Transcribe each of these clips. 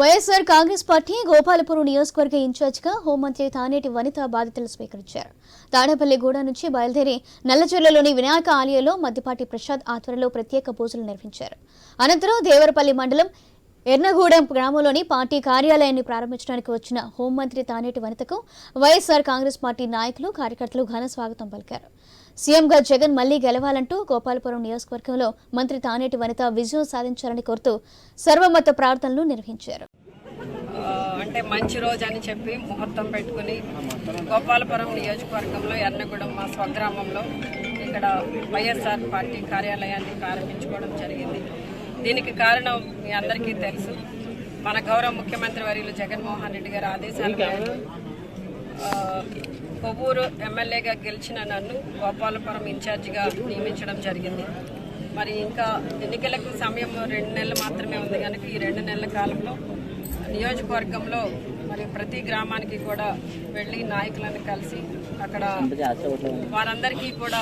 YSR Congress party Gopalapuram నియోజకవర్గ ఇన్ఛార్జిగా హోంమంత్రి తానేటి వనిత బాధ్యతలు స్వీకరించారు. తాడేపల్లిగూడ నుంచి బయలుదేరి నల్లచర్లలోని వినాయక ఆలయంలో మద్దిపాటి ప్రసాద్ ఆధ్వర్యంలో ప్రత్యేక పూజలు నిర్వహించారు. అనంతరం దేవరపల్లి మండలం ఎర్నగూడెం గ్రామంలోని పార్టీ కార్యాలయాన్ని ప్రారంభించడానికి వచ్చిన హోంమంత్రి తానేటి వనితకు వైఎస్ఆర్ కాంగ్రెస్ పార్టీ నాయకులు కార్యకర్తలు ఘన స్వాగతం పలికారు. సీఎంగా జగన్ మళ్ళీ గెలవాలంటూ గోపాలపురం నియోజకవర్గంలో మంత్రి తానేటి వనిత విజయం సాధించాలని కోరుతూ సర్వమత ప్రార్థనలు నిర్వహించారు. అంటే మంచి రోజు అని చెప్పి ముహూర్తం పెట్టుకుని గోపాలపురం నియోజకవర్గంలో ఎర్నగూడెం మా స్వగ్రామంలో ఇక్కడ వైఎస్ఆర్ పార్టీ కార్యాలయాన్ని ప్రారంభించుకోవడం జరిగింది. దీనికి కారణం మీ అందరికీ తెలుసు. మన గౌరవ ముఖ్యమంత్రి వర్యులు జగన్మోహన్ రెడ్డి గారి ఆదేశాల మేరకు కొవ్వూరు ఎమ్మెల్యేగా గెలిచిన నన్ను గోపాలపురం ఇన్ఛార్జిగా నియమించడం జరిగింది. మరి ఇంకా ఎన్నికలకు సమయం రెండు నెలలు మాత్రమే ఉంది. కనుక ఈ రెండు నెలల కాలంలో నియోజకవర్గంలో మరి ప్రతి గ్రామానికి కూడా వెళ్ళి నాయకులను కలిసి అక్కడ వారందరికీ కూడా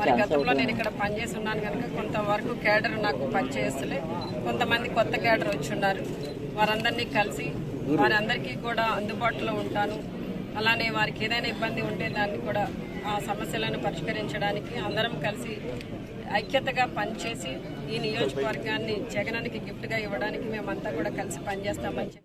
మరి గతంలో నేను ఇక్కడ పనిచేసి ఉన్నాను కనుక కొంతవరకు కేడర్ నాకు పనిచేస్తలే. కొంతమంది కొత్త కేడర్ వచ్చి ఉన్నారు వారందరినీ కలిసి వారందరికీ కూడా అందుబాటులో ఉంటాను. అలానే వారికి ఏదైనా ఇబ్బంది ఉంటే దాన్ని కూడా ఆ సమస్యలను పరిష్కరించడానికి అందరం కలిసి ఐక్యతగా పనిచేసి ఈ నియోజకవర్గాన్ని జగనానికి గిఫ్ట్గా ఇవ్వడానికి మేమంతా కూడా కలిసి పనిచేస్తామని చెప్పి